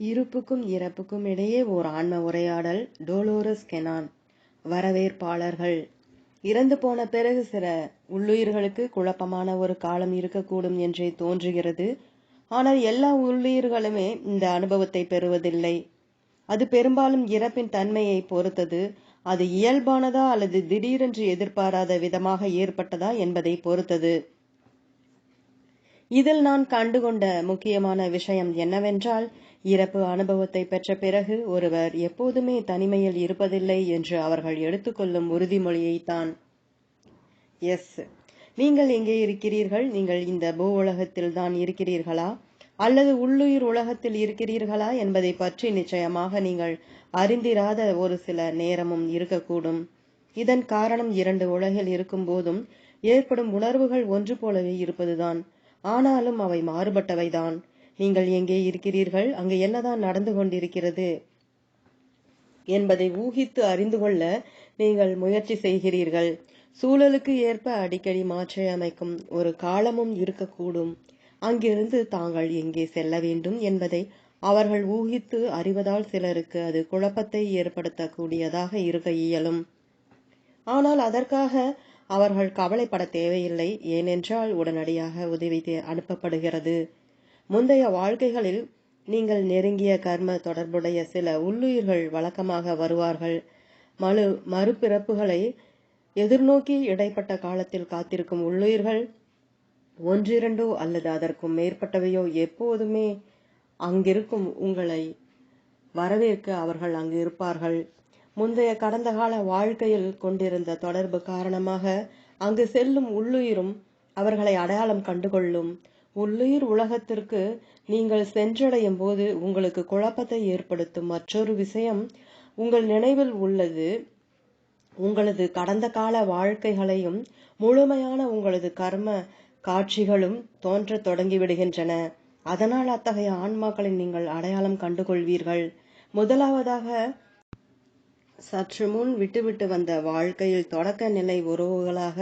இருப்புக்கும் இறப்புக்கும் இடையே ஓர் ஆன்ம உரையாடல் டோலோரஸ் கெனான். வரவேற்பாளர்கள். இறந்து போன பிறகு சில உள்ளுயிர்களுக்கு குழப்பமான ஒரு காலம் இருக்கக்கூடும் என்றே தோன்றுகிறது. ஆனால் எல்லா உள்ளுயிர்களுமே இந்த அனுபவத்தை பெறுவதில்லை. அது பெரும்பாலும் இறப்பின் தன்மையை பொறுத்தது. அது இயல்பானதா அல்லது திடீரென்று எதிர்பாராத விதமாக ஏற்பட்டதா என்பதை பொறுத்தது. இதில் நான் கண்டுகொண்ட முக்கியமான விஷயம் என்னவென்றால் இறப்பு அனுபவத்தை பெற்ற பிறகு ஒருவர் எப்போதுமே தனிமையில் இருப்பதில்லை என்று அவர்கள் எடுத்துக்கொள்ளும் உறுதிமொழியைத்தான் எஸ். நீங்கள் எங்கே இருக்கிறீர்கள்? நீங்கள் இந்த பூ உலகத்தில் தான் இருக்கிறீர்களா? அல்லது உள்ளுயிர் உலகத்தில் இருக்கிறீர்களா என்பதை பற்றி நிச்சயமாக நீங்கள் அறிந்திராத ஒரு சில நேரமும் இருக்கக்கூடும். இதன் காரணம் இரண்டு உலகில் இருக்கும் போதும் ஏற்படும் உணர்வுகள் ஒன்று போலவே இருப்பதுதான். ஆனாலும் அவை மாறுபட்டவைதான். நீங்கள் எங்கே இருக்கிறீர்கள்? அங்கு என்னதான் நடந்து கொண்டிருக்கிறது? என்பதை ஊகித்து அறிந்து கொள்ள நீங்கள் முயற்சி செய்கிறீர்கள். சூழலுக்கு ஏற்ப அடிக்கடி மாற்றி அமைக்கும் ஒரு காலமும் இருக்கக்கூடும். அங்கிருந்து தாங்கள் எங்கே செல்ல வேண்டும் என்பதை அவர்கள் ஊகித்து அறிவதால் சிலருக்கு அது குழப்பத்தை ஏற்படுத்தக்கூடியதாக இருக்க இயலும் ஆனால் அதற்காக அவர்கள் கவலைப்பட தேவையில்லை. ஏனென்றால் உடனடியாக உதவி அனுப்பப்படுகிறது. முந்தைய வாழ்க்கைகளில் நீங்கள் நெருங்கிய கர்ம தொடர்புடைய சில உள்ளுயிர்கள் வழக்கமாக வருவார்கள். மறு மறுபிறப்புகளை எதிர்நோக்கி இடைப்பட்ட காலத்தில் காத்திருக்கும் உள்ளுயிர்கள் ஒன்றிரண்டோ அல்லது அதற்கும் மேற்பட்டவையோ எப்போதுமே அங்கிருக்கும் உங்களை வரவேற்க அவர்கள் அங்கு இருப்பார்கள். முந்தைய கடந்த கால வாழ்க்கையில் கொண்டிருந்த தொடர்பு காரணமாக அங்கு செல்லும் உள்ளுயிரும் அவர்களை அடையாளம் கண்டுகொள்ளும் உள்ளுயிர் உலகத்திற்கு நீங்கள் சென்றடையும் போது உங்களுக்கு குழப்பத்தை ஏற்படுத்தும் மற்றொரு விஷயம் உங்கள் நினைவில் உள்ளது உங்களது கடந்த கால வாழ்க்கைகளையும் முழுமையான உங்களது கர்ம காட்சிகளும் தோன்ற தொடங்கிவிடுகின்றன. அதனால் அத்தகைய ஆன்மாக்களை நீங்கள் அடையாளம் கண்டுகொள்வீர்கள். முதலாவதாக சற்று முன் விட்டுவிட்டு வந்த வாழ்க்கையில் தொடக்க நிலை உறவுகளாக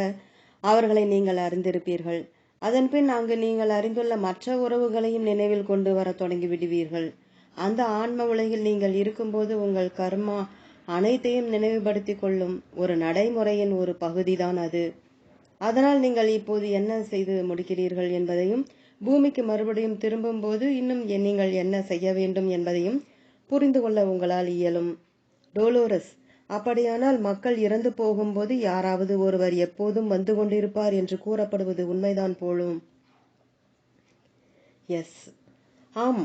அவர்களை நீங்கள் அறிந்திருப்பீர்கள். அதன்பின் அங்கு நீங்கள் அறிந்துள்ள மற்ற உறவுகளையும் நினைவில் கொண்டு வர தொடங்கி விடுவீர்கள் அந்த ஆன்ம உலகில் நீங்கள் இருக்கும்போது உங்கள் கர்மா அனைத்தையும் நினைவுபடுத்தி கொள்ளும் ஒரு நடைமுறையின் ஒரு பகுதிதான் அது. அதனால் நீங்கள் இப்போது என்ன செய்து முடிக்கிறீர்கள் என்பதையும் பூமிக்கு மறுபடியும் திரும்பும் போது இன்னும் நீங்கள் என்ன செய்ய வேண்டும் என்பதையும் புரிந்து கொள்ள உங்களால் இயலும். டோலோரஸ். அப்படியானால் மக்கள் இறந்து போகும்போது யாராவது ஒருவர் எப்போதும் வந்து கொண்டிருப்பார் என்று கூறப்படுவது உண்மைதான் போலும். எஸ். ஆம்.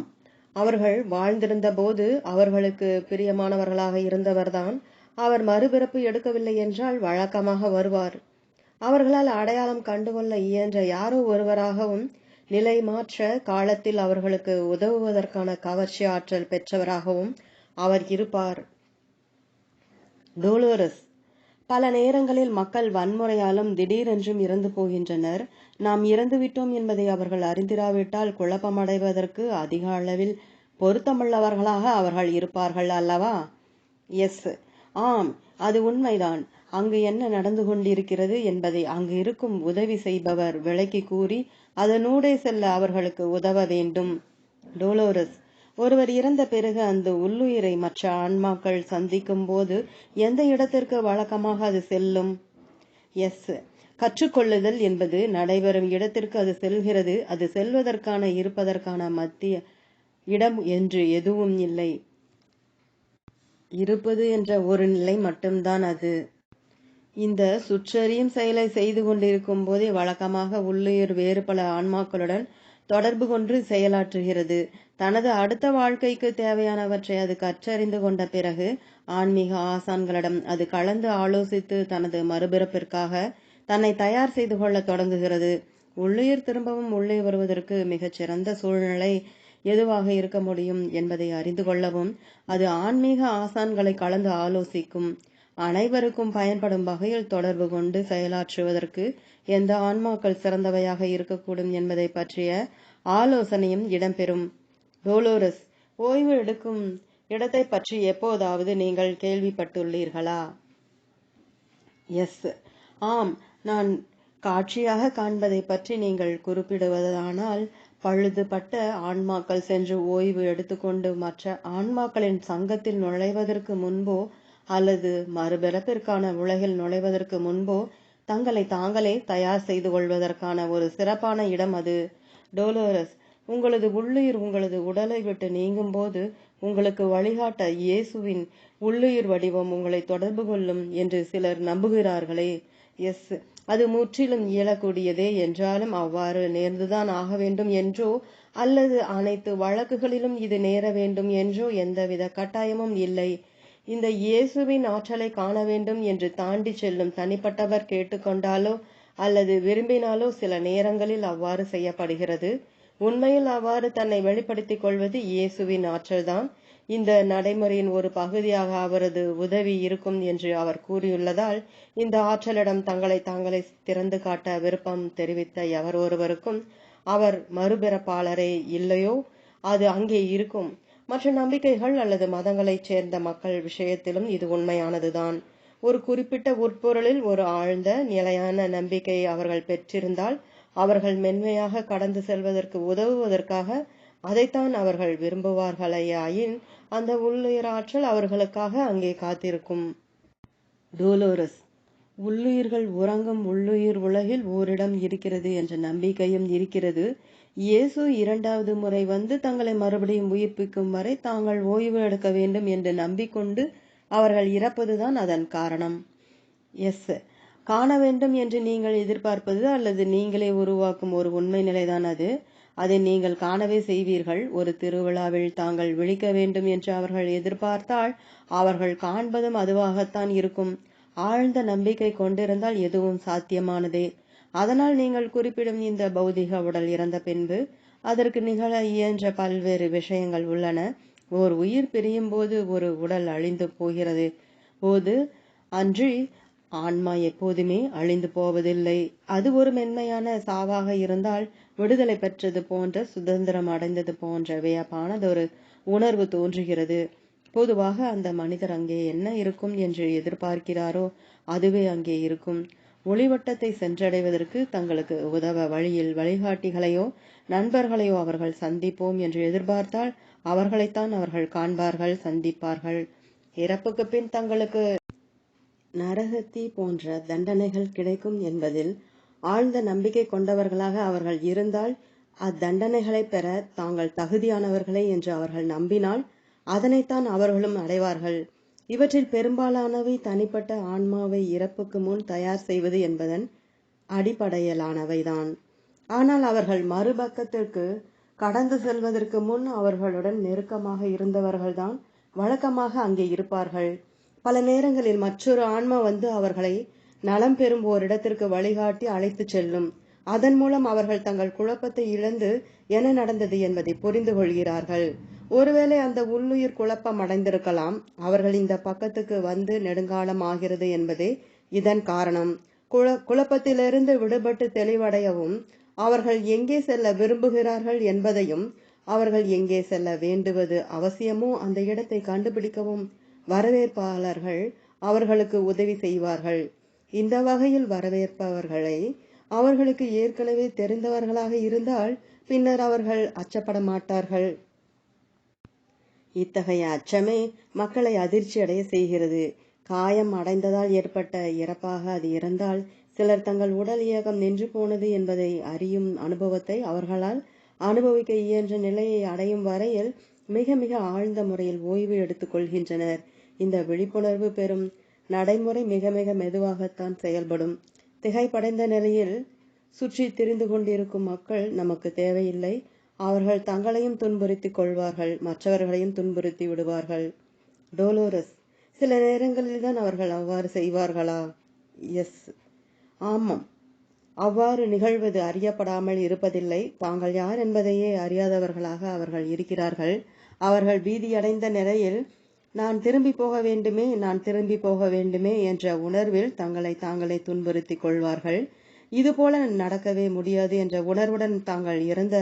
அவர்கள் வாழ்ந்திருந்த போது அவர்களுக்கு பிரியமானவர்களாக இருந்தவர்தான். அவர் மறுபிறப்பு எடுக்கவில்லை என்றால் வழக்கமாக வருவார். அவர்களால் அடையாளம் கண்டுகொள்ள இயன்ற யாரோ ஒருவராகவும் நிலை மாற்ற காலத்தில் அவர்களுக்கு உதவுவதற்கான கவர்ச்சி ஆற்றல் பெற்றவராகவும் அவர் இருப்பார். டோலோரஸ். பல நேரங்களில் மக்கள் வன்முறையாலும் திடீரென்றும் இறந்து போகின்றனர். நாம் இறந்துவிட்டோம் என்பதை அவர்கள் அறிந்திராவிட்டால் குழப்பமடைவதற்கு அதிக அளவில் பொருத்தமுள்ளவர்களாக அவர்கள் இருப்பார்கள் அல்லவா? எஸ். ஆம் அது உண்மைதான். அங்கு என்ன நடந்து கொண்டிருக்கிறது என்பதை அங்கு இருக்கும் உதவி செய்பவர் விளக்கி கூறி அதனூடே செல்ல அவர்களுக்கு உதவ வேண்டும். டோலோரஸ். ஒருவர் இறந்த பிறகு அந்த உள்ளுயிரை மற்ற ஆன்மாக்கள் சந்திக்கும் போது எந்த இடத்திற்கு வழக்கமாக அது செல்லும்? எஸ். கற்றுக்கொள்ளுதல் என்பது நடைபெறும் இடத்திற்கு அது செல்கிறது. அது செல்வதற்கான இருப்பதற்கான மத்திய இடம் என்று எதுவும் இல்லை. இருப்பது என்ற ஒரு நிலை மட்டும்தான் அது. இந்த சுற்றறியும் செயலை செய்து கொண்டிருக்கும் போதே வழக்கமாக உள்ளுயிர் வேறு பல ஆன்மாக்களுடன் தொடர்பு கொண்டு செயலாற்றுகிறது. தனது அடுத்த வாழ்க்கைக்கு தேவையானவற்றை அது கற்றறிந்து கொண்ட பிறகு ஆன்மீக ஆசான்களிடம் அது கலந்து ஆலோசித்து தனது மறுபிறப்பிற்காக தன்னை தயார் செய்து கொள்ள தொடங்குகிறது. உள்ளுயிர் திரும்பவும் உள்ளே வருவதற்கு மிகச்சிறந்த சூழ்நிலை எதுவாக இருக்க முடியும் என்பதை அறிந்து கொள்ளவும் அது ஆன்மீக ஆசான்களை கலந்து ஆலோசிக்கும் அனைவருக்கும் பயன்படும் வகையில் தொடர்பு கொண்டு செயலாற்றுவதற்கு எந்த ஆன்மாக்கள் சிறந்தவையாக இருக்கக்கூடும் என்பதை பற்றிய ஆலோசனையும் இடம்பெறும். டோலோரஸ் ஓய்வு எடுக்கும் இடத்தை பற்றி எப்போதாவது நீங்கள் கேள்விப்பட்டுள்ளீர்களா? எஸ். ஆம் நான் காட்சியாக காண்பதை பற்றி நீங்கள் குறிப்பிடுவதானால் பழுதுபட்ட ஆன்மாக்கள் சென்று ஓய்வு எடுத்துக்கொண்டு மற்ற ஆன்மாக்களின் சங்கத்தில் நுழைவதற்கு முன்போ அல்லது மறுபிறப்பிற்கான உலகில் நுழைவதற்கு முன்போ தங்களை தாங்களே தயார் செய்து கொள்வதற்கான ஒரு சிறப்பான இடம் அது. டோலோரஸ் உங்களது உள்ளுயிர் உங்களது உடலை விட்டு நீங்கும் போது உங்களுக்கு வழிகாட்ட இயேசுவின் உள்ளுயிர் வடிவம் உங்களை தொடர்பு கொள்ளும் என்று சிலர் நம்புகிறார்களே. எஸ் அது முற்றிலும் இயலக்கூடியதே என்றாலும் அவ்வாறு நேர்ந்துதான் ஆக வேண்டும் என்றோ அல்லது அனைத்து வழக்குகளிலும் இது நேர வேண்டும் என்றோ எந்தவித கட்டாயமும் இல்லை. இந்த இயேசுவின் ஆற்றலை காண வேண்டும் என்று தாண்டி செல்லும் தனிப்பட்டவர் கேட்டுக்கொண்டாலோ அல்லது விரும்பினாலோ சில நேரங்களில் அவ்வாறு செய்யப்படுகிறது. உண்மையில் அவ்வாறு தன்னை வெளிப்படுத்திக் கொள்வது இயேசுவின் ஆற்றல்தான். இந்த நடைமுறையின் ஒரு பகுதியாக அவரது உதவி இருக்கும் என்று அவர் கூறியுள்ளதால் இந்த ஆற்றலிடம் தங்களை தாங்களே திறந்து காட்ட விருப்பம் தெரிவித்த எவர் ஒருவருக்கும் அவர் மறுபிறப்பாளரே இல்லையோ? அது அங்கே இருக்கும். மற்ற நம்பிக்கைகள் அல்லது மதங்களைச் சேர்ந்த மக்கள் விஷயத்திலும் இது உண்மையானதுதான். ஒரு குறிப்பிட்ட உட்பொருளில் ஒரு ஆழ்ந்த நிலையான நம்பிக்கையை அவர்கள் பெற்றிருந்தால் அவர்கள் மென்மையாக கடந்து செல்வதற்கு உதவுவதற்காக அதைத்தான் அவர்கள் விரும்புவார்களேயாயின் அந்த உள்ளுயிராற்றல் அவர்களுக்காக அங்கே காத்திருக்கும். டோலோரஸ் உள்ளுயிர்கள் உறங்கும் உள்ளுயிர் உலகில் ஓரிடம் இருக்கிறது என்ற நம்பிக்கையும் இருக்கிறது. இயேசு இரண்டாவது முறை வந்து தங்களை மறுபடியும் உயிர்ப்பிக்கும் வரை தாங்கள் ஓய்வு எடுக்க வேண்டும் என்று நம்பிக்கொண்டு அவர்கள் இறப்பதுதான் அதன் காரணம். எஸ் காண வேண்டும் என்று நீங்கள் எதிர்பார்ப்பது அல்லது நீங்களே உருவாக்கும் ஒரு உண்மை நிலைதான் அது. அதை நீங்கள் காணவே செய்வீர்கள். ஒரு திருவிழாவில் தாங்கள் விழிக்க வேண்டும் என்று அவர்கள் எதிர்பார்த்தால் அவர்கள் காண்பதும் அதுவாகத்தான் இருக்கும். ஆழ்ந்த நம்பிக்கை கொண்டிருந்தால் எதுவும் சாத்தியமானதே. அதனால் நீங்கள் குறிப்பிடும் இந்த பௌதிக உடல் இறந்த பின்பு அதற்கு நிகழ இயன்ற பல்வேறு விஷயங்கள் உள்ளன. ஓர் உயிர் பிரியும் போது ஒரு உடல் அழிந்து போகிறது. போது அன்றி ஆன்மா எப்போதுமே அழிந்து போவதில்லை. அது ஒரு மென்மையான சாவாக இருந்தால் விடுதலை பெற்றது போன்ற சுதந்திரம் அடைந்தது போன்ற வியப்பானதொரு உணர்வு தோன்றுகிறது. பொதுவாக அந்த மனிதர் அங்கே என்ன இருக்கும் என்று எதிர்பார்க்கிறாரோ அதுவே அங்கே இருக்கும். ஒளிவட்டத்தை சென்றடைவதற்கு தங்களுக்கு உதவ வழியில் வழிகாட்டிகளையோ நண்பர்களையோ அவர்கள் சந்திப்போம் என்று எதிர்பார்த்தால் அவர்களைத்தான் அவர்கள் காண்பார்கள் சந்திப்பார்கள். இறப்புக்கு பின் தங்களுக்கு நரகத்தி போன்ற தண்டனைகள் கிடைக்கும் என்பதில் ஆழ்ந்த நம்பிக்கை கொண்டவர்களாக அவர்கள் இருந்தால் அத்தண்டனைகளை பெற தாங்கள் தகுதியானவர்களே என்று அவர்கள் நம்பினால் அதனைத்தான் அவர்களும் அடைவார்கள். இவற்றில் பெரும்பாலானவை தனிப்பட்ட ஆன்மாவை இறப்புக்கு முன் தயார் செய்வது என்பதன் அடிப்படையிலானவைதான். ஆனால் அவர்கள் மறுபக்கத்திற்கு கடந்து செல்வதற்கு முன் அவர்களுடன் நெருக்கமாக இருந்தவர்கள்தான் வழக்கமாக அங்கே இருப்பார்கள். பல நேரங்களில் மற்றொரு ஆன்மா வந்து அவர்களை நலம் பெறும் ஓரிடத்திற்கு வழிகாட்டி அழைத்துச் செல்லும். அதன் மூலம் அவர்கள் தங்கள் குழப்பத்தை இழந்து என்ன நடந்தது என்பதை புரிந்து கொள்கிறார்கள். ஒருவேளை அந்த உள்ளுயிர் குழப்பம் அடைந்திருக்கலாம். அவர்கள் இந்த பக்கத்துக்கு வந்து நெடுங்காலம் ஆகிறது என்பதே இதன் காரணம். குழ குழப்பத்திலிருந்து விடுபட்டு தெளிவடையவும் அவர்கள் எங்கே செல்ல விரும்புகிறார்கள் என்பதையும் அவர்கள் எங்கே செல்ல வேண்டுவது அவசியமோ அந்த இடத்தை கண்டுபிடிக்கவும் வரவேற்பாளர்கள் அவர்களுக்கு உதவி செய்வார்கள். இந்த வகையில் வரவேற்பவர்களை அவர்களுக்கு ஏற்கனவே தெரிந்தவர்களாக இருந்தால் பின்னர் அவர்கள் அச்சப்பட மாட்டார்கள். இத்தகைய அச்சமே மக்களை அதிர்ச்சி அடைய செய்கிறது. காயம் அடைந்ததால் ஏற்பட்ட இறப்பாக அது இருந்தால் சிலர் தங்கள் உடல் இயக்கம் நின்று போனது என்பதை அறியும் அனுபவத்தை அவர்களால் அனுபவிக்க இயன்ற நிலையை அடையும் வரையில் மிக மிக ஆழ்ந்த முறையில் ஓய்வு எடுத்துக் கொள்கின்றனர். இந்த விழிப்புணர்வு பெறும் நடைமுறை மிக மிக மெதுவாகத்தான் செயல்படும். திகைப்படைந்த நிலையில் சுற்றி திரிந்து கொண்டிருக்கும் மக்கள் நமக்கு தேவையில்லை. அவர்கள் தங்களையும் துன்புறுத்திக் கொள்வார்கள் மற்றவர்களையும் துன்புறுத்தி விடுவார்கள். டோலோரஸ் சில நேரங்களில் தான் அவர்கள் அவ்வாறு செய்வார்களா? எஸ். ஆமாம். அவ்வாறு நிகழ்வது அறியப்படாமல் இருப்பதில்லை. தாங்கள் யார் என்பதையே அறியாதவர்களாக அவர்கள் இருக்கிறார்கள். அவர்கள் பீதியடைந்த நிலையில் நான் திரும்பி போக வேண்டுமே நான் திரும்பி போக வேண்டுமே என்ற உணர்வில் தங்களை தாங்களே துன்புறுத்திக் கொள்வார்கள். இதுபோல நடக்கவே முடியாது என்ற உணர்வுடன் தாங்கள் இறந்த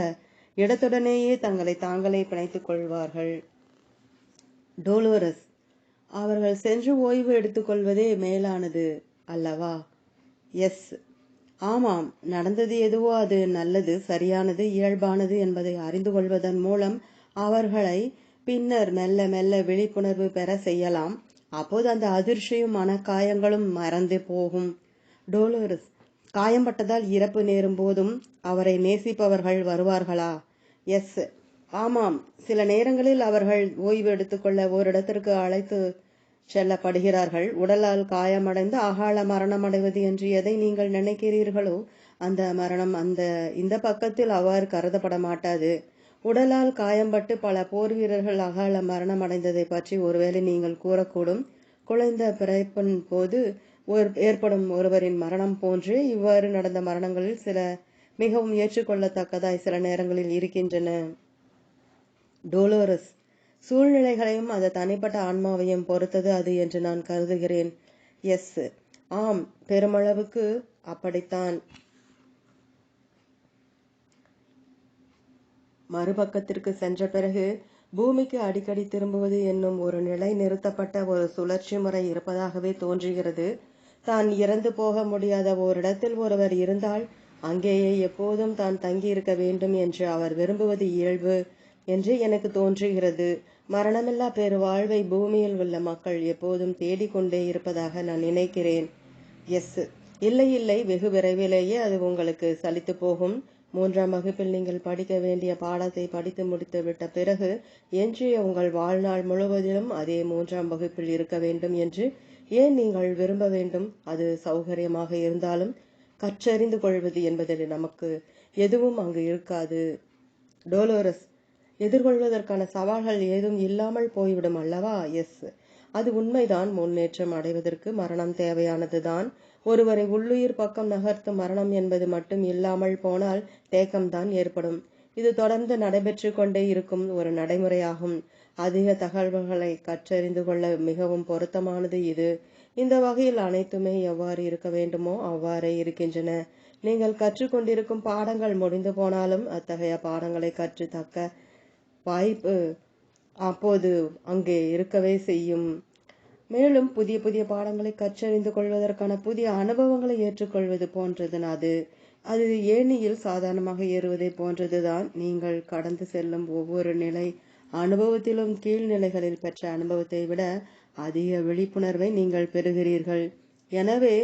இடத்துடனேயே தங்களை தாங்களே பிணைத்துக் கொள்வார்கள். டோலோரஸ் அவர்கள் சென்று ஓய்வு எடுத்துக்கொள்வதே மேலானது அல்லவா? எஸ். ஆமாம் நடந்தது எதுவோ அது நல்லது சரியானது இயல்பானது என்பதை அறிந்து கொள்வதன் மூலம் அவர்களை பின்னர் மெல்ல மெல்ல விழிப்புணர்வு பெற செய்யலாம். அப்போது அந்த அதிர்ச்சியும் மனக்காயங்களும் மறந்து போகும். டோலோரஸ் காயம்பட்டதால் இறப்பு நேரும் போதும் அவரை நேசிப்பவர்கள் வருவார்களா? எஸ். ஆமாம். சில நேரங்களில் அவர்கள் ஓய்வு எடுத்துக்கொள்ள ஓரிடத்திற்கு அழைத்து செல்லப்படுகிறார்கள். உடலால் காயமடைந்து அகால மரணம் அடைவது என்று எதை நீங்கள் நினைக்கிறீர்களோ அந்த மரணம் அந்த இந்த பக்கத்தில் அவ்வாறு கருதப்பட மாட்டாது. உடலால் காயம்பட்டு பல போர் வீரர்கள் அகால மரணம் அடைந்ததை பற்றி ஒருவேளை நீங்கள் கூறக்கூடும். குழந்த பிறப்பின் போது ஏற்படும் ஒருவரின் மரணம் போன்று இவ்வாறு நடந்த மரணங்களில் சில மிகவும் ஏற்றுக்கொள்ளத்தக்கதாய் சில நேரங்களில் இருக்கின்றன. டோலோரஸ் சூழ்நிலைகளையும் அது தனிப்பட்ட ஆன்மாவையும் பொறுத்தது அது என்று நான் கருதுகிறேன். எஸ் ஆம் பெருமளவுக்கு அப்படித்தான். மறுபக்கத்திற்கு சென்ற பிறகு பூமிக்கு அடிக்கடி திரும்புவது என்னும் ஒரு நிலை நிறுத்தப்பட்ட ஒரு சுழற்சி முறை இருப்பதாகவே தோன்றுகிறது. தான் இறந்து போக முடியாத ஓரிடத்தில் ஒருவர் இருந்தால் அங்கேயே எப்போதும் தான் தங்கியிருக்க வேண்டும் என்று அவர் விரும்புவது இயல்பு என்று எனக்கு தோன்றுகிறது. மரணமில்லா பெரு வாழ்வை பூமியில் உள்ள மக்கள் எப்போதும் தேடிக்கொண்டே இருப்பதாக நான் நினைக்கிறேன். எஸ். இல்லை இல்லை வெகு விரைவிலேயே அது உங்களுக்கு சலித்து போகும். மூன்றாம் வகுப்பில் நீங்கள் படிக்க வேண்டிய பாடத்தை படித்து முடித்து விட்ட பிறகு எஞ்சிய உங்கள் வாழ்நாள் முழுவதிலும் அதே மூன்றாம் வகுப்பில் இருக்க வேண்டும் என்று ஏன் நீங்கள் விரும்ப வேண்டும்? அது சௌகரியமாக இருந்தாலும் கற்றறிந்து கொள்வது என்பதில் நமக்கு எதுவும் அங்கு இருக்காது. டோலோரஸ் எதிர்கொள்வதற்கான சவால்கள் ஏதும் இல்லாமல் போய்விடும் அல்லவா? எஸ். அது உண்மைதான். முன்னேற்றம் அடைவதற்கு மரணம் தேவையானதுதான். ஒருவரை உள்ளுயிர் பக்கம் நகர்த்தும் மரணம் என்பது மட்டும் இல்லாமல் போனால் தேக்கம்தான் ஏற்படும். இது தொடர்ந்து நடைபெற்று கொண்டே இருக்கும் ஒரு நடைமுறையாகும். அதிக தகவல்களை கற்றறிந்து கொள்ள மிகவும் பொருத்தமானது இது. இந்த வகையில் அனைத்துமே எவ்வாறு இருக்க வேண்டுமோ அவ்வாறே இருக்கின்றன. நீங்கள் கற்றுக்கொண்டிருக்கும் பாடங்கள் முடிந்து போனாலும் அத்தகைய பாடங்களை கற்று தக்க வாய்ப்பு அப்போது அங்கே இருக்கவே செய்யும். மேலும் புதிய புதிய பாடங்களை கற்றறிந்து கொள்வதற்கான புதிய அனுபவங்களை ஏற்றுக்கொள்வது போன்றது அது. அது ஏணியில் சாதாரணமாக ஏறுவதை போன்றதுதான் நீங்கள் கடந்து செல்லும் ஒவ்வொரு நிலை அனுபவத்திலும் கீழ்நிலைகளில் பெற்ற அனுபவத்தை விட அதிக விழிப்புணர்வை நீங்கள் பெறுகிறீர்கள். எனவே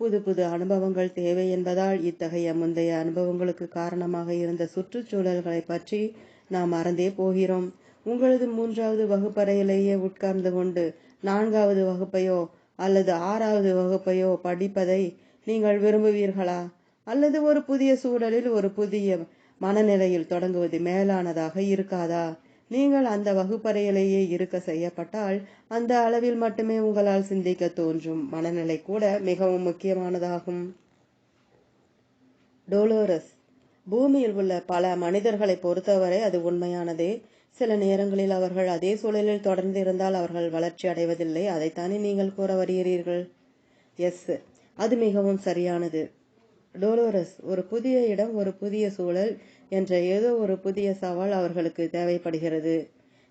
புது புது அனுபவங்கள் தேவை என்பதால் இத்தகைய முந்தைய அனுபவங்களுக்கு காரணமாக இருந்த சுற்றுச்சூழல்களை பற்றி நாம் மறந்தே போகிறோம். உங்களது மூன்றாவது வகுப்பறையிலேயே உட்கார்ந்து கொண்டு நான்காவது வகுப்பையோ அல்லது ஆறாவது வகுப்பையோ படிப்பதை நீங்கள் விரும்புவீர்களா? அல்லது ஒரு புதிய சூழலில் ஒரு புதிய மனநிலையில் தொடங்குவது மேலானதாக இருக்காதா? நீங்கள் அந்த வகுப்பறையிலேயே இருக்க செய்யப்பட்டால் அந்த அளவில் மட்டுமே உங்களால் சிந்திக்க தோன்றும். மனநிலை கூட மிகவும் முக்கியமானதாகும். டோலோரஸ். பூமியில் உள்ள பல மனிதர்களை பொறுத்தவரை அது உண்மையானதே. சில நேரங்களில் அவர்கள் அதே சூழலில் தொடர்ந்து இருந்தால் அவர்கள் வளர்ச்சி அடைவதில்லை. அதைத்தானே நீங்கள் கூற வருகிறீர்கள்? எஸ். அது மிகவும் சரியானது. டோலோரஸ். ஒரு புதிய இடம் ஒரு புதிய சூழல். என்ற ஏதோ ஒரு புதிய சவால் அவர்களுக்கு தேவைப்படுகிறது.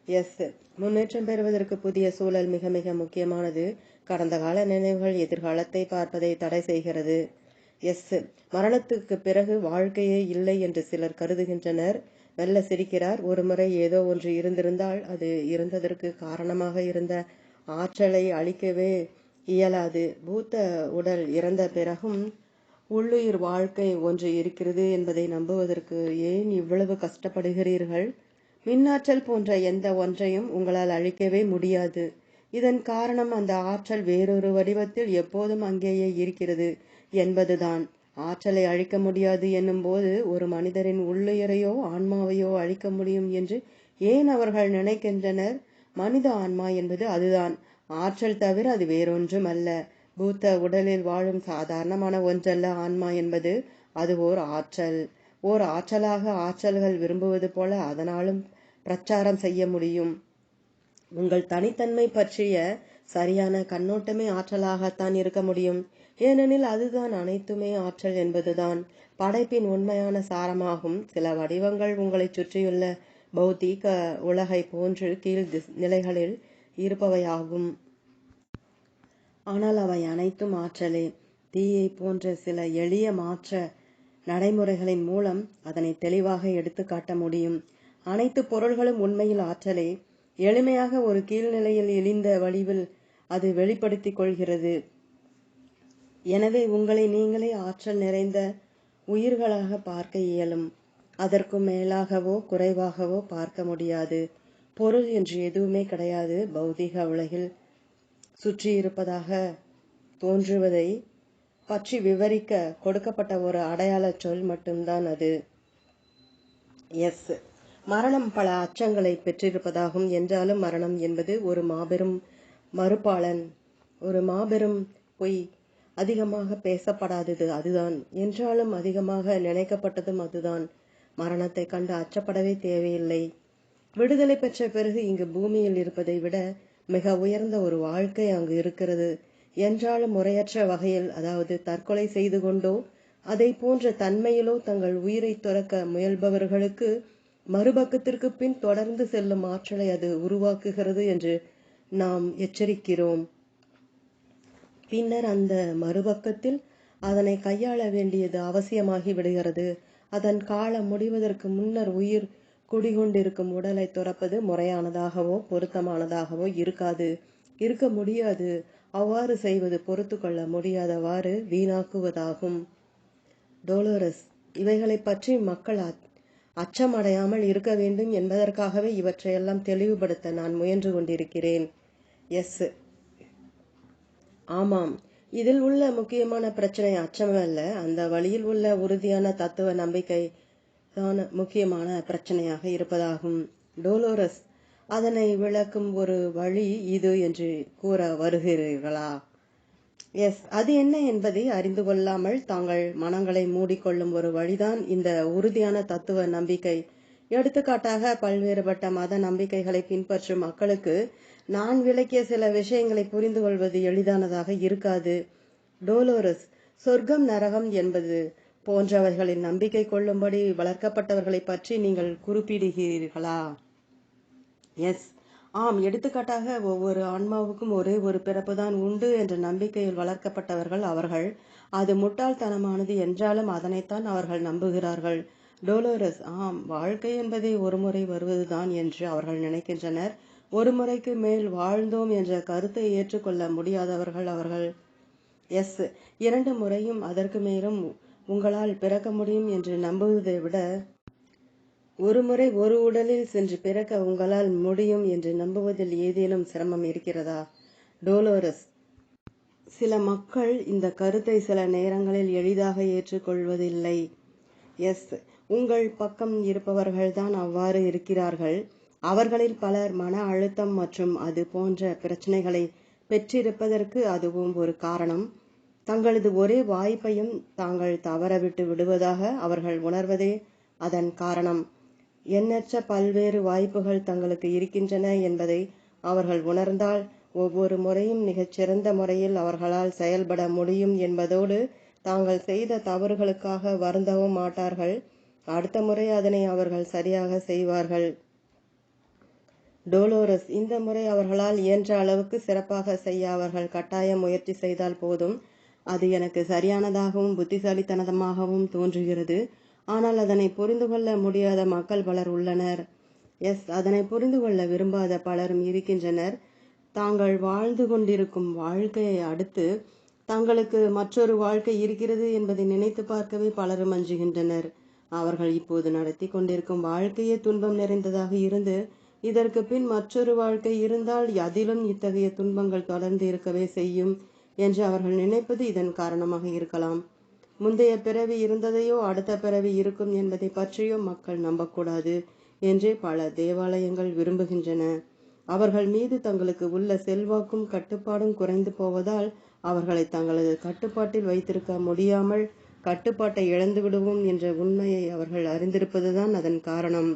எஸ். முன்னேற்றம் பெறுவதற்கு புதிய சூழல் மிக மிக முக்கியமானது. கடந்த கால நினைவுகள் எதிர்காலத்தை பார்ப்பதை தடை செய்கிறது. எஸ். மரணத்துக்கு பிறகு வாழ்க்கையே இல்லை என்று சிலர் கருதுகின்றனர். மெல்ல சிரிக்கிறார். ஒருமுறை ஏதோ ஒன்று இருந்திருந்தால் அது இருந்ததற்கு காரணமாக இருந்த ஆற்றலை அழிக்கவே இயலாது. பூத்த உடல் இறந்த பிறகும் உள்ளுயிர் வாழ்க்கை ஒன்று இருக்கிறது என்பதை நம்புவதற்கு ஏன் இவ்வளவு கஷ்டப்படுகிறீர்கள்? மின்னாற்றல் போன்ற எந்த ஒன்றையும் உங்களால் அழிக்கவே முடியாது. இதன் காரணம் அந்த ஆற்றல் வேறொரு வடிவத்தில் எப்போதும் அங்கேயே இருக்கிறது என்பதுதான். ஆற்றலை அழிக்க முடியாது என்னும் போது ஒரு மனிதரின் உள்ளுயரையோ ஆன்மாவையோ அழிக்க முடியும் என்று ஏன் அவர்கள் நினைக்கின்றனர்? மனித ஆன்மா என்பது அதுதான். ஆற்றல் தவிர அது வேறொன்றும் அல்ல பூத்த உடலில் வாழும் சாதாரணமான ஒன்றல்ல ஆன்மா என்பது அது ஓர் ஆற்றல். ஓர் ஆற்றலாக ஆற்றல்கள் விரும்புவது போல அதனாலும் பிரச்சாரம் செய்ய முடியும். உங்கள் தனித்தன்மை பற்றிய சரியான கண்ணோட்டமே ஆற்றலாகத்தான் இருக்க முடியும். ஏனெனில் அதுதான் அனைத்துமே ஆற்றல் என்பதுதான். படைப்பின் உண்மையான சாரமாகும் சில வடிவங்கள் உங்களை சுற்றியுள்ள பௌத்திக உலகை போன்று கீழ் நிலைகளில் இருப்பவையாகும். ஆனால் அவை அனைத்தும் ஆற்றலே. தீயை போன்ற சில எளிய மாற்ற நடைமுறைகளின் மூலம் அதனை தெளிவாக எடுத்து காட்ட முடியும். அனைத்து பொருள்களும் உண்மையில் ஆற்றலே. எளிமையாக ஒரு கீழ்நிலையில் இழிந்த வடிவில் அது வெளிப்படுத்திக் கொள்கிறது. எனவே உங்களை நீங்களே ஆற்றல் நிறைந்த உயிர்களாக பார்க்க இயலும். அதற்கு மேலாகவோ குறைவாகவோ பார்க்க முடியாது. பொருள் என்று எதுவுமே கிடையாது. பௌதிக உலகில் சுற்றி இருப்பதாக தோன்றுவதை பற்றி விவரிக்க கொடுக்கப்பட்ட ஒரு அடையாள சொல் மட்டும்தான் அது. எஸ். மரணம் பல அச்சங்களை பெற்றிருப்பதாகும். என்றாலும் மரணம் என்பது ஒரு மாபெரும் மறுப்பாளன். ஒரு மாபெரும் பொய் அதிகமாக பேசப்படாதது அதுதான். என்றாலும் அதிகமாக நினைக்கப்பட்டதும் அதுதான். மரணத்தை கண்டு அச்சப்படவே தேவையில்லை. விடுதலை பெற்ற பிறகு இங்கு பூமியில் இருப்பதை விட மிக உயர்ந்த ஒரு வாழ்க்கை அங்கு இருக்கிறது. என்றாலும் முறையற்ற வகையில் அதாவது தற்கொலை செய்து கொண்டோ அதை போன்ற தன்மையிலோ தங்கள் உயிரை துறக்க முயல்பவர்களுக்கு மறுபக்கத்திற்கு பின் தொடர்ந்து செல்லும் ஆற்றலை அது உருவாக்குகிறது என்று நாம் எச்சரிக்கிறோம். பின்னர் அந்த மறுபக்கத்தில் அதனை கையாள வேண்டியது அவசியமாகி விடுகிறது. அதன் காலம் முடிவதற்கு முன்னர் உயிர் குடிகொண்டிருக்கும் உடலை துறப்பது முறையானதாகவோ பொருத்தமானதாகவோ இருக்காது. இருக்க முடியாது. அவ்வாறு செய்வது பொறுத்து கொள்ள முடியாதவாறு வீணாக்குவதாகும். டோலோரஸ் இவைகளை பற்றி மக்கள் அச்சமடையாமல் இருக்க வேண்டும் என்பதற்காகவே இவற்றையெல்லாம் தெளிவுபடுத்த நான் முயன்று கொண்டிருக்கிறேன். எஸ். ஆமாம். இதில் உள்ள முக்கியமான பிரச்சனை அச்சமல்ல. அந்த வழியில் உள்ள உறுதியான தத்துவ நம்பிக்கை தான் முக்கியமான பிரச்சனையாக இருப்பதாகும். டோலோரஸ் அதனை விளக்கும் ஒரு வழி இது என்று கூற வருகிறீர்களா? எஸ் அது என்ன என்பதை அறிந்து கொள்ளாமல் தாங்கள் மனங்களை மூடிக்கொள்ளும் ஒரு வழிதான் இந்த உறுதியான தத்துவ நம்பிக்கை. எடுத்துக்காட்டாக பல்வேறுபட்ட மத நம்பிக்கைகளை பின்பற்றும் மக்களுக்கு நான் விளக்கிய சில விஷயங்களை புரிந்து கொள்வது எளிதானதாக இருக்காது. டோலோரஸ் சொர்க்கம் நரகம் என்பது போன்றவர்களின் நம்பிக்கை கொள்ளும்படி வளர்க்கப்பட்டவர்களை பற்றி நீங்கள் குறிப்பிடுகிறீர்களா? எஸ் ஆம் எடுத்துக்காட்டாக ஒவ்வொரு ஆன்மாவுக்கும் ஒரே ஒரு பிறப்பு தான் உண்டு என்ற நம்பிக்கையில் வளர்க்கப்பட்டவர்கள் அவர்கள். அது முட்டாள்தனமானது என்றாலும் அதனைத்தான் அவர்கள் நம்புகிறார்கள். டோலோரஸ் ஆம் வாழ்க்கை என்பதே ஒரு முறை வருவதுதான் என்று அவர்கள் நினைக்கின்றனர். ஒரு முறைக்கு மேல் வாழ்ந்தோம் என்ற கருத்தை ஏற்றுக்கொள்ள முடியாதவர்கள் அவர்கள். எஸ் இரண்டு முறையும் அதற்கு மேலும் உங்களால் பிறக்க முடியும் என்று நம்புவதை விட ஒருமுறை ஒரு உடலில் சென்று பிறக்க உங்களால் முடியும் என்று நம்புவதில் ஏதேனும் சிரமம் இருக்கிறதா? டோலோரஸ். சில மக்கள் இந்த கருத்தை சில நேரங்களில் எளிதாக ஏற்றுக்கொள்வதில்லை. எஸ். உங்கள் பக்கம் இருப்பவர்கள்தான் அவ்வாறு இருக்கிறார்கள். அவர்களில் பலர் மன அழுத்தம் மற்றும் அது போன்ற பிரச்சனைகளை பெற்றிருப்பதற்கு அதுவும் ஒரு காரணம். தங்களது ஒரே வாய்ப்பையும் தாங்கள் தவறவிட்டு விடுவதாக அவர்கள் உணர்வதே அதன் காரணம். எண்ணற்ற பல்வேறு வாய்ப்புகள் தங்களுக்கு இருக்கின்றன என்பதை அவர்கள் உணர்ந்தால் ஒவ்வொரு முறையும் மிகச்சிறந்த முறையில் அவர்களால் செயல்பட முடியும் என்பதோடு தாங்கள் செய்த தவறுகளுக்காக வருந்தவும் மாட்டார்கள். அடுத்த முறை அதனை அவர்கள் சரியாக செய்வார்கள். டோலோரஸ் இந்த முறை அவர்களால் இயன்ற அளவுக்கு சிறப்பாக செய்ய அவர்கள் கட்டாயம் முயற்சி செய்தால் போதும். அது எனக்கு சரியானதாகவும் புத்திசாலித்தனமாகவும் தோன்றுகிறது. ஆனால் அதனை புரிந்து கொள்ள முடியாத மக்கள் பலர் உள்ளனர். எஸ் அதனை புரிந்து கொள்ள விரும்பாத பலரும் இருக்கின்றனர். தாங்கள் வாழ்ந்து கொண்டிருக்கும் வாழ்க்கையை அடுத்து தங்களுக்கு மற்றொரு வாழ்க்கை இருக்கிறது என்பதை நினைத்து பார்க்கவே பலரும் அஞ்சுகின்றனர். அவர்கள் இப்போது நடத்தி கொண்டிருக்கும் வாழ்க்கையே துன்பம் நிறைந்ததாக இருந்து இதற்கு பின் மற்றொரு வாழ்க்கை இருந்தால் அதிலும் இத்தகைய துன்பங்கள் தொடர்ந்து இருக்கவே செய்யும். என்று அவர்கள் நினைப்பது இதன் காரணமாக இருக்கலாம். முந்தைய பிறவி இருந்ததையோ அடுத்த பிறவி இருக்கும் என்பதை பற்றியோ மக்கள் நம்பக்கூடாது என்றே பல தேவாலயங்கள் விரும்புகின்றன. அவர்கள் மீது தங்களுக்கு உள்ள செல்வாக்கும் கட்டுப்பாடும் குறைந்து போவதால் அவர்களை தங்களது கட்டுப்பாட்டில் வைத்திருக்க முடியாமல் கட்டுப்பாட்டை இழந்து விடுவோம் என்ற உண்மையை அவர்கள் அறிந்திருப்பதுதான் அதன் காரணம்.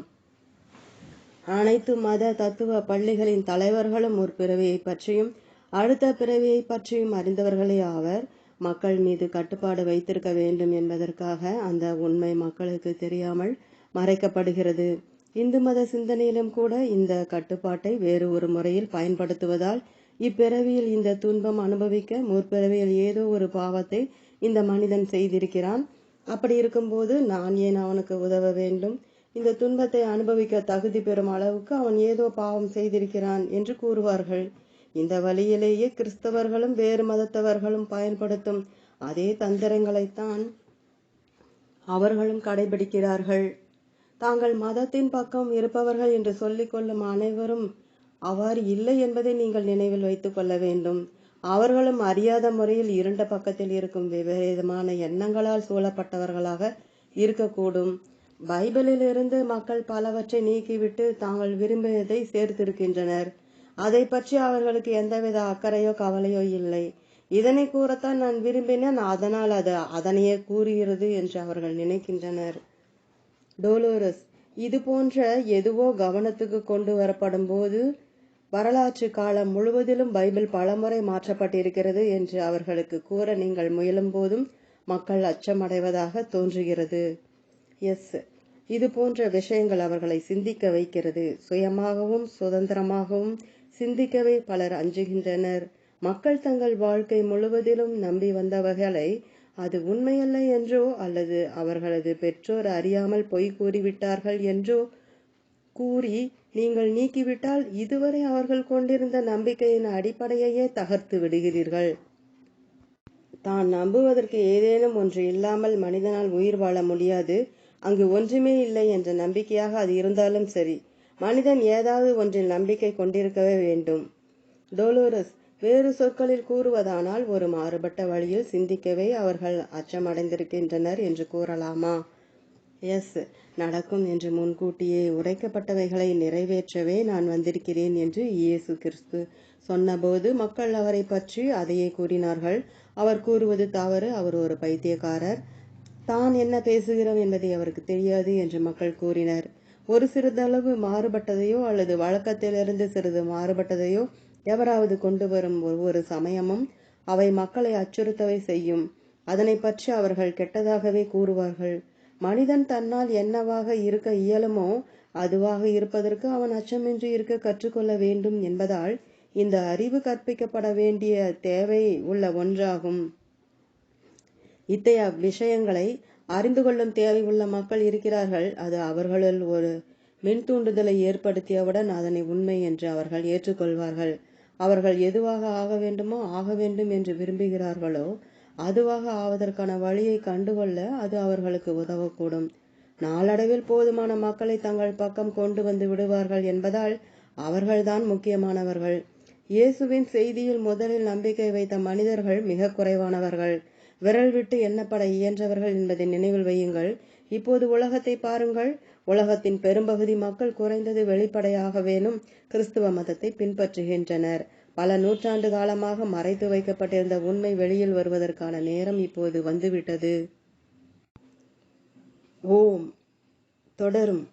அனைத்து மத தத்துவ பள்ளிகளின் தலைவர்களும் ஒரு பிறவியை பற்றியும் அடுத்த பிறவியை பற்றியும் அறிந்தவர்களே ஆவர். மக்கள் மீது கட்டுப்பாடு வைத்திருக்க வேண்டும் என்பதற்காக அந்த உண்மை மக்களுக்கு தெரியாமல் மறைக்கப்படுகிறது. இந்து மத சிந்தனையிலும் கூட இந்த கட்டுப்பாட்டை வேறு ஒரு முறையில் பயன்படுத்துவதால் இப்பிறவியில் இந்த துன்பம் அனுபவிக்க முற்பிறவியில் ஏதோ ஒரு பாவத்தை இந்த மனிதன் செய்திருக்கிறான். அப்படி இருக்கும்போது நான் ஏன் அவனுக்கு உதவ வேண்டும்? இந்த துன்பத்தை அனுபவிக்க தகுதி பெறும் அளவுக்கு அவன் ஏதோ பாவம் செய்திருக்கிறான் என்று கூறுவார்கள். இந்த வழியிலேயே கிறிஸ்தவர்களும் வேறு மதத்தவர்களும் பயன்படுத்தும் அதே தந்திரங்களைத்தான் அவர்களும் கடைபிடிக்கிறார்கள். தாங்கள் மதத்தின் பக்கம் இருப்பவர்கள் என்று சொல்லிக்கொள்ளும் அனைவரும் அவ்வாறு இல்லை என்பதை நீங்கள் நினைவில் வைத்துக் கொள்ள வேண்டும். அவர்களும் அறியாத முறையில் இருண்ட பக்கத்தில் இருக்கும் விபரீதமான எண்ணங்களால் சூழப்பட்டவர்களாக இருக்கக்கூடும். பைபிளிலிருந்து மக்கள் பலவற்றை நீக்கிவிட்டு தாங்கள் விரும்பியதை சேர்த்திருக்கின்றனர். அதை பற்றி அவர்களுக்கு எந்தவித அக்கறையோ கவலையோ இல்லை. இதனை கூறத்தான் நான் விரும்பினேன். அதனால் அது அதனையே கூறுகிறது என்று அவர்கள் நினைக்கின்றனர். டோலோரஸ் இது போன்ற எதுவோ கவனத்துக்கு கொண்டு வரப்படும் போது வரலாற்று காலம் முழுவதிலும் பைபிள் பலமுறை மாற்றப்பட்டிருக்கிறது என்று அவர்களுக்கு கூற நீங்கள் முயலும் போதும் மக்கள் அச்சமடைவதாக தோன்றுகிறது. எஸ். இது போன்ற விஷயங்கள் அவர்களை சிந்திக்க வைக்கிறது. சுயமாகவும் சுதந்திரமாகவும் சிந்திக்கவே பலர் அஞ்சுகின்றனர். மக்கள் தங்கள் வாழ்க்கை முழுவதிலும் நம்பி வந்தவர்களை அது உண்மையல்ல என்றோ அல்லது அவர்களது பெற்றோர் அறியாமல் பொய் கூறிவிட்டார்கள் என்றோ கூறி நீங்கள் நீக்கிவிட்டால் இதுவரை அவர்கள் கொண்டிருந்த நம்பிக்கையின் அடிப்படையையே தகர்த்து விடுகிறீர்கள். தான் நம்புவதற்கு ஏதேனும் ஒன்று இல்லாமல் மனிதனால் உயிர் வாழ முடியாது. அங்கு ஒன்றுமே இல்லை என்ற நம்பிக்கையாக அது இருந்தாலும் சரி. மனிதன் ஏதாவது ஒன்றில் நம்பிக்கை கொண்டிருக்கவே வேண்டும். டோலோரஸ் வேறு சொற்களில் கூறுவதானால் ஒரு மாறுபட்ட வழியில் சிந்திக்கவே அவர்கள் அச்சமடைந்திருக்கின்றனர் என்று கூறலாமா? எஸ். நடக்கும் என்று முன்கூட்டியே உரைக்கப்பட்டவைகளை நிறைவேற்றவே நான் வந்திருக்கிறேன் என்று இயேசு கிறிஸ்து சொன்னபோது மக்கள் அவரை பற்றி அதையே கூறினார்கள். அவர் கூறுவது தவறு. அவர் ஒரு பைத்தியக்காரர். தான் என்ன பேசுகிறோம் என்பதை அவருக்கு தெரியாது என்று மக்கள் கூறினர். ஒரு சிறிதளவு மாறுபட்டதையோ அல்லது வழக்கத்திலிருந்து சிறிது மாறுபட்டதையோ எவராவது கொண்டு வரும் ஒவ்வொரு சமயமும் அவை மக்களை அச்சுறுத்தவை செய்யும். அதனை பற்றி அவர்கள் கெட்டதாகவே கூறுவார்கள். மனிதன் தன்னால் என்னவாக இருக்க இயலுமோ அதுவாக இருப்பதற்கு அவன் அச்சமின்றி இருக்க கற்றுக்கொள்ள வேண்டும் என்பதால் இந்த அறிவு கற்பிக்கப்பட வேண்டிய தேவை உள்ள ஒன்றாகும். இத்தகைய விஷயங்களை அறிந்து கொள்ளும் தேவை உள்ள மக்கள் இருக்கிறார்கள். அது அவர்களுள் ஒரு மின் தூண்டுதலை ஏற்படுத்தியவுடன் அதனை உண்மை என்று அவர்கள் ஏற்றுக்கொள்வார்கள். அவர்கள் எதுவாக ஆக வேண்டுமோ ஆக வேண்டும் என்று விரும்புகிறார்களோ அதுவாக ஆவதற்கான வழியை கண்டுகொள்ள அது அவர்களுக்கு உதவக்கூடும். நாளடைவில் போதுமான மக்களை தங்கள் பக்கம் கொண்டு வந்து விடுவார்கள் என்பதால் அவர்கள்தான் முக்கியமானவர்கள். இயேசுவின் செய்தியில் முதலில் நம்பிக்கை வைத்த மனிதர்கள் மிக குறைவானவர்கள். விரல் விட்டு எண்ணப்பட இயன்றவர்கள் என்பதை நினைவில் வையுங்கள். இப்போது உலகத்தை பாருங்கள். உலகத்தின் பெரும்பகுதி மக்கள் குறைந்தது வெளிப்படையாக வேணும். கிறிஸ்துவ மதத்தை பின்பற்றுகின்றனர். பல நூற்றாண்டு காலமாக மறைத்து வைக்கப்பட்டிருந்த உண்மை வெளியில் வருவதற்கான நேரம் இப்போது வந்துவிட்டது. ஓம். தொடரும்.